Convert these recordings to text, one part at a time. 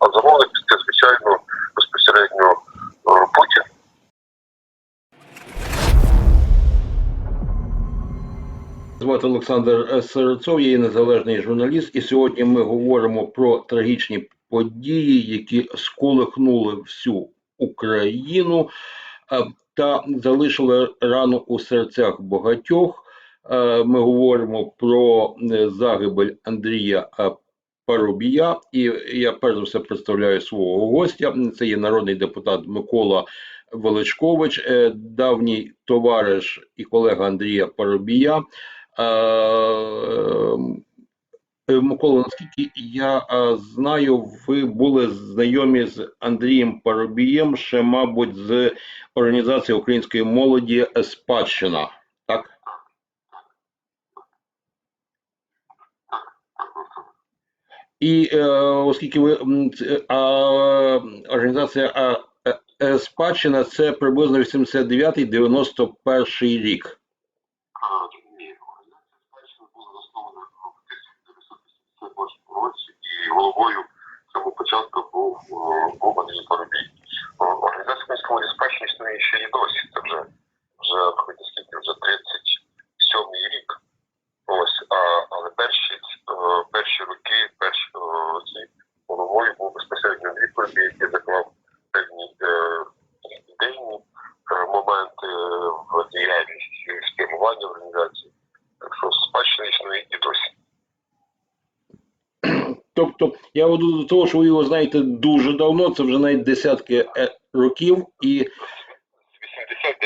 А замовник це, звичайно, безпосередньо е, Путін. Звати Олександр Серцов, я є незалежний журналіст, і сьогодні ми говоримо про трагічні події, які сколихнули всю Україну е, та залишили рану у серцях багатьох. Е, Ми говоримо про е, загибель Андрія е, Парубія, і я перш за все представляю свого гостя. Це є народний депутат Микола Величкович, е, давній товариш і колега Андрія Парубія. Е, е, Микола, наскільки я знаю, ви були знайомі з Андрієм Парубієм ще, мабуть, з організації української молоді Спадщина, так? І е, оскільки ви а, організація а, е, Спадщина це приблизно 89-91 рік. Ні, організація спадщини була заснована в 1988 році, і головою цього початку був, е, Андрій Парубій. Е, Організація української спадщини існує ще і досі. Це вже вже скільки вже 37 рік. Ось, а, але перші, е, перші роки, перші е, ці головою був безпосередньо Андрій Парубій, який заклав певні е, ідейні е, моменти в діяльність спрямування організації. Так що спадщина існує і досі. Тобто, я веду до того, що ви його знаєте дуже давно, це вже навіть десятки е, років і З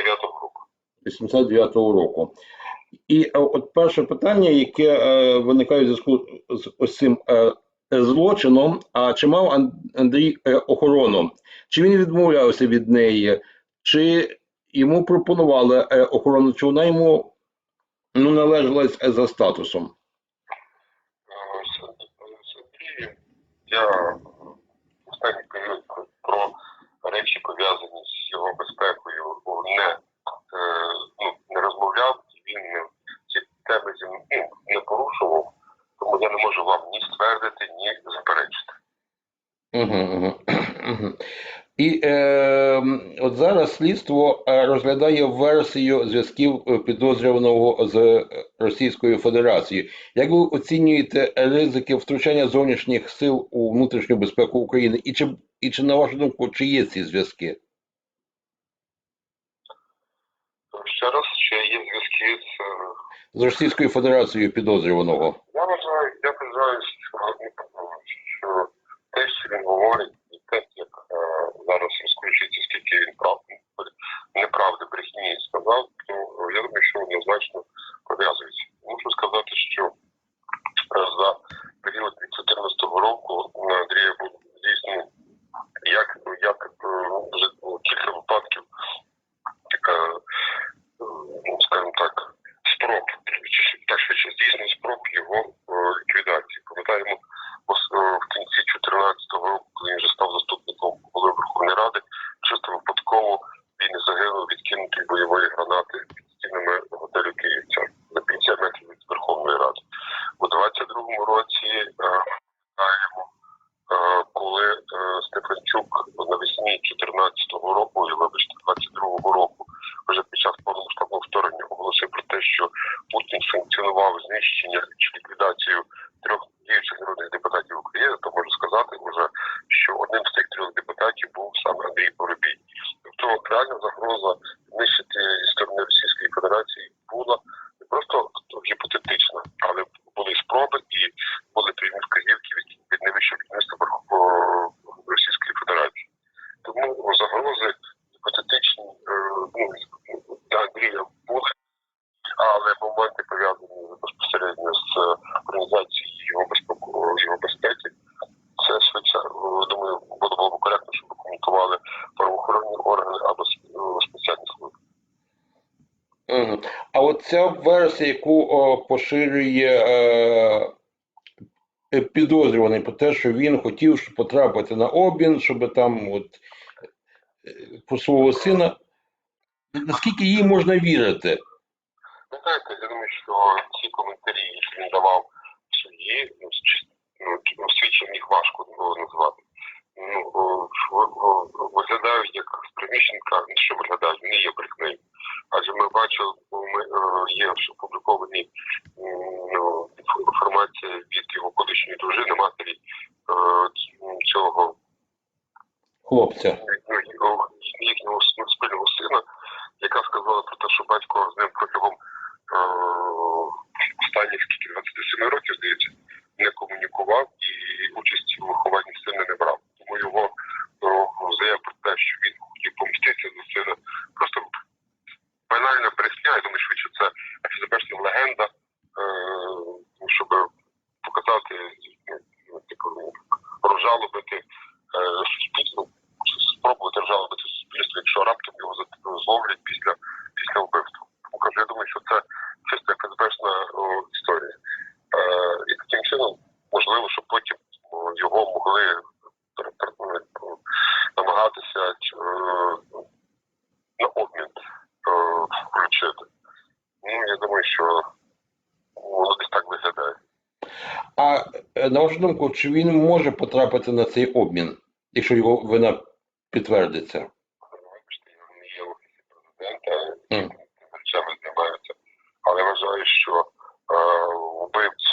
89-го року. 89-го року. І е, от перше питання, яке е, виникає в зв'язку з ось цим е, злочином, а чи мав Андрій е, охорону? Чи він відмовлявся від неї, чи йому пропонували е, охорону, чи вона йому ну, належалась е, за статусом? Е, з- з Андрієм я в останній період про- речі пов'язані з його безпекою. Не, е, ну, не розмовляв, він ці теми зі мною ну, не порушував, тому я не можу вам ні ствердити, ні заперечити. І е, от зараз слідство е, розглядає версію зв'язків е, підозрюваного з е, Російською Федерацією. Як ви оцінюєте ризики втручання зовнішніх сил у внутрішню безпеку України? І чи, і чи на вашу думку, чи є ці зв'язки? Ще раз, ще є зв'язки з З Російською Федерацією підозрюваного? Я вважаю, я вважаю, що, те, що він говорить, і те, як зараз розкручується, скільки він прав, неправди, брехні сказав, то я думаю, що однозначно пов'язується. Мушу сказати, що е, за період від 2014 року на Андрія був дійсно як, як е, ну, вже було кілька випадків, така, е, ну, скажімо так, спроб, чи- так швидше здійснено спроб його е, ліквідації. Пам'ятаємо, ос- е, в кінці 2014 року, коли він вже став заступником голови Верховної Ради, чисто випадково він загинув відкинутої бойової гранати під стінами готелю Київця за 50 метрів від Верховної Ради. У 22-му році е, пам'ятаємо, е, коли е, Стефанчук навесні 14-го року, і вибачте, 22-го року, вже під час повномасштабного вторгнення оголосив про те, що Путін санкціонував знищення чи ліквідацію трьох діючих народних депутатів України, то можу сказати вже, що одним з цих трьох депутатів був саме Андрій Поробій. Тобто реальна загроза знищити зі сторони Російської Федерації була не просто гіпотетична, але були спроби і були певні вказівки від, від найвищого керівництва Верховної Російської Федерації. Тому загрози гіпотетичні е, ну, для Андрія були, але моменти пов'язані безпосередньо з е, організацією його безпеку його безпеки. Це швидше, е, думаю, буде було б коректно, щоб коментували правоохоронні органи або с- е, спеціальні служби. Мгм. А от ця версія, яку о, поширює е, е, підозрюваний про те, що він хотів потрапити на обмін, щоб там от е, про свого сина. Наскільки їй можна вірити? Ви знаєте, я думаю, що ці коментарі, які він давав в суді, ну, ну, свідченням їх важко ну, виглядають як приміщенка, ну, що виглядають, не є брехнею. Адже ми бачили, ми е, є опубліковані ну, на вашу думку, чи він може потрапити на цей обмін, якщо його вина підтвердиться? Вибачте, я не є в офісі президента, mm. речами займаються, але вважаю, що е, вбивць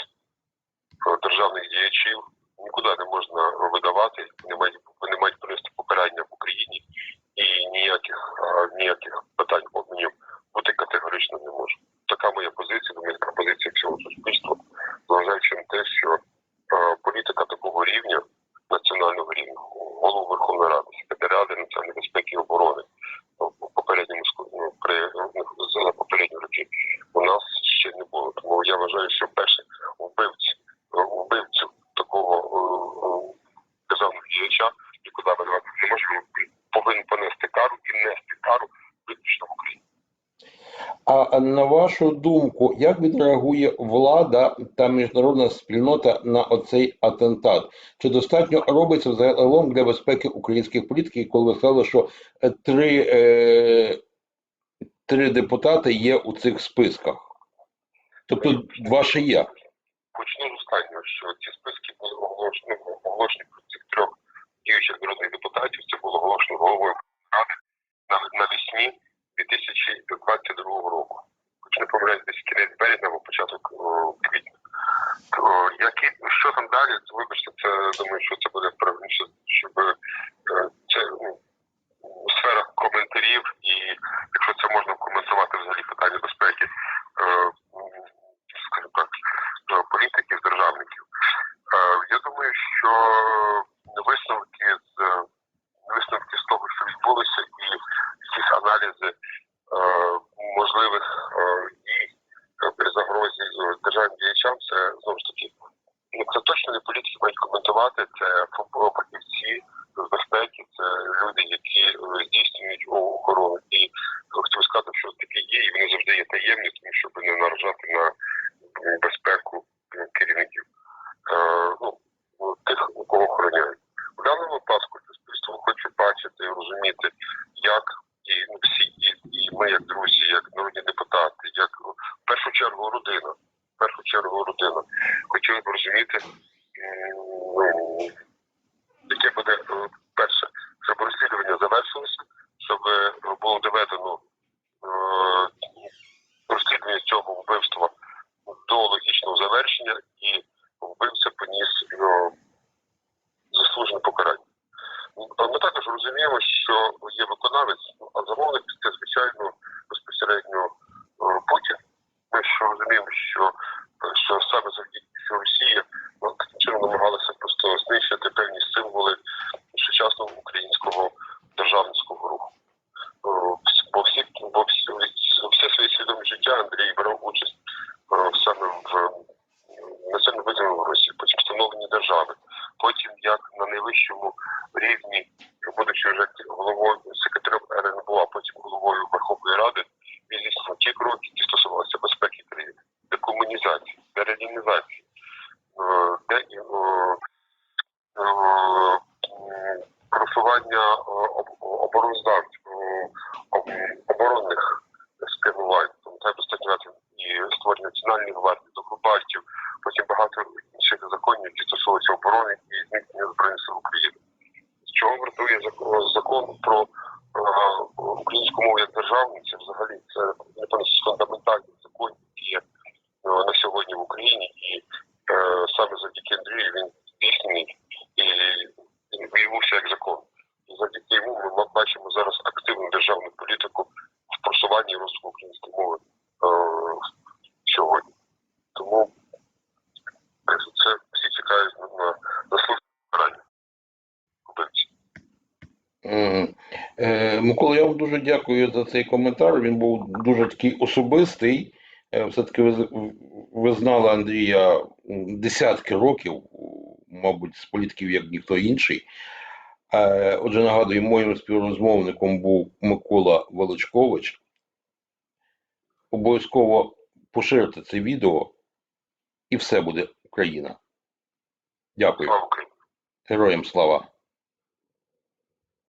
е, державних діячів нікуди не можна видавати, не мають, не мають принести покарання в Україні і ніяких е, ніяких. вважаю, що перший вбивці вбивців такого е, державного діяча нікуди виграти не може. Він повинен понести кару і нести кару виключно в Україні. А на вашу думку, як відреагує влада та міжнародна спільнота на оцей атентат? Чи достатньо робиться загалом для безпеки українських політиків, коли ви сказали, що е, три, е, три депутати є у цих списках? Тобто ваше я. Почну з останнього, що ці списки були оголошені оголошені про цих трьох діючих народних депутатів. Це було оголошено головою ради на навесні. таких державників. Е, я думаю, що як в першу чергу родина. В першу чергу родина. Хотілося б розуміти. реанімізації, е, е, е, просування обороноздавців, оборонних спрямувань, треба достатньо і створення національних гвардії, до потім багато інших законів, які стосуються оборони і зміцнення збройних сил України. З чого вартує закон про українську мову як державну, взагалі це. питанні розвитку української мови е, сьогодні. Тому це всі чекають на заслуження на е, Микола, я вам дуже дякую за цей коментар. Він був дуже такий особистий. Е, все-таки ви, ви знали Андрія десятки років, мабуть, з політиків, як ніхто інший. Е, отже, нагадую, моїм співрозмовником був Микола Величкович. Обов'язково поширте це відео, і все буде Україна. Дякую. Героям слава.